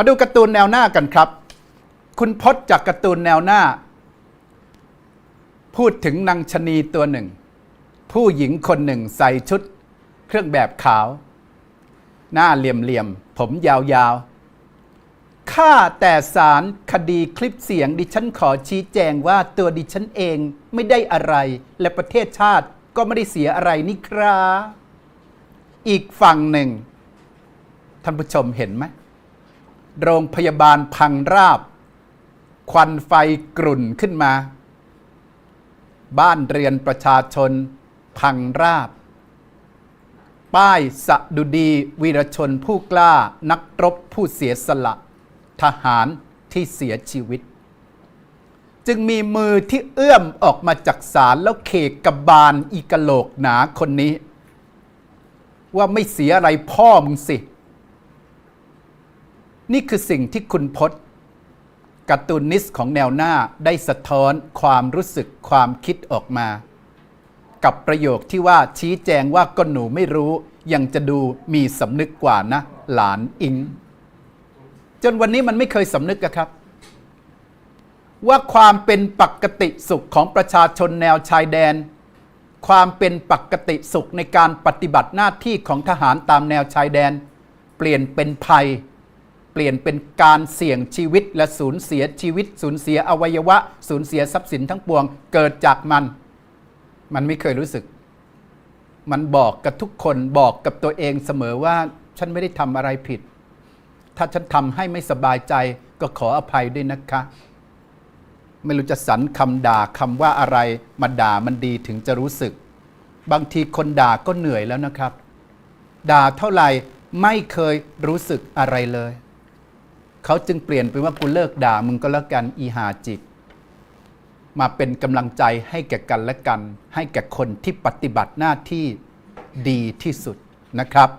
มาดูการ์ตูนแนวหน้ากันครับ คุณพจน์จากการ์ตูนแนวหน้า พูดถึงนางชนีตัวหนึ่ง ผู้หญิงคนหนึ่งใส่ชุด เครื่องแบบขาว หน้าเหลี่ยมๆ ผมยาวๆข้าแต่สารคดีคลิปเสียงดิฉันขอชี้แจงว่าตัวดิฉันเองไม่ได้อะไร และประเทศชาติก็ไม่ได้เสียอะไรนี่ครับอีกฝั่งหนึ่ง ท่านผู้ชมเห็นไหม โรงพยาบาลพังราบ ควันไฟกรุ่นขึ้นมา บ้านเรือนประชาชน พังราบ ป้ายสะดุดีวีรชนผู้กล้านักรบผู้เสียสละ ทหารที่เสียชีวิต จึงมีมือที่เอื้อมออกมาจากศาลแล้วเคกกบบาลอีกโลกหนาคนนี้ ว่าไม่เสียอะไรพ่อมึงสิ นี่คือสิ่งที่คุณพจน์การ์ตูนนิสของแนวหน้าได้สะท้อนความรู้สึกความคิดออกมา กับประโยคที่ว่าชี้แจงว่าก็หนูไม่รู้ ยังจะดูมีสำนึกกว่านะ หลานอิง จนวันนี้มันไม่เคยสำนึกอะครับ ว่าความเป็นปกติสุขของประชาชนแนวชายแดน ความเป็นปกติสุขในการปฏิบัติหน้าที่ของทหารตามแนวชายแดน เปลี่ยนเป็นภัย ปลี่ยนเป็นการเสี่ยงชีวิตและสูญเสียชีวิต สูญเสียอวัยวะ สูญเสียทรัพย์สินทั้งปวง เกิดจากมัน มันไม่เคยรู้สึก มันบอกกับทุกคนบอกกับตัวเองเสมอว่าฉันไม่ได้ทำอะไรผิด ถ้าฉันทำให้ไม่สบายใจก็ขออภัยด้วยนะคะ ไม่รู้จะสรรคำด่าคำว่าอะไรมาด่ามันดีถึงจะรู้สึก บางทีคนด่าก็เหนื่อยแล้วนะครับ ด่าเท่าไหร่ไม่เคยรู้สึกอะไรเลย เขาจึงเปลี่ยนเป็นว่ากูเลิกด่ามึงก็แล้วกันอีหาจิตมาเป็นกำลังใจให้แก่กันและกัน ให้แก่คนที่ปฏิบัติหน้าที่ดีที่สุดนะครับ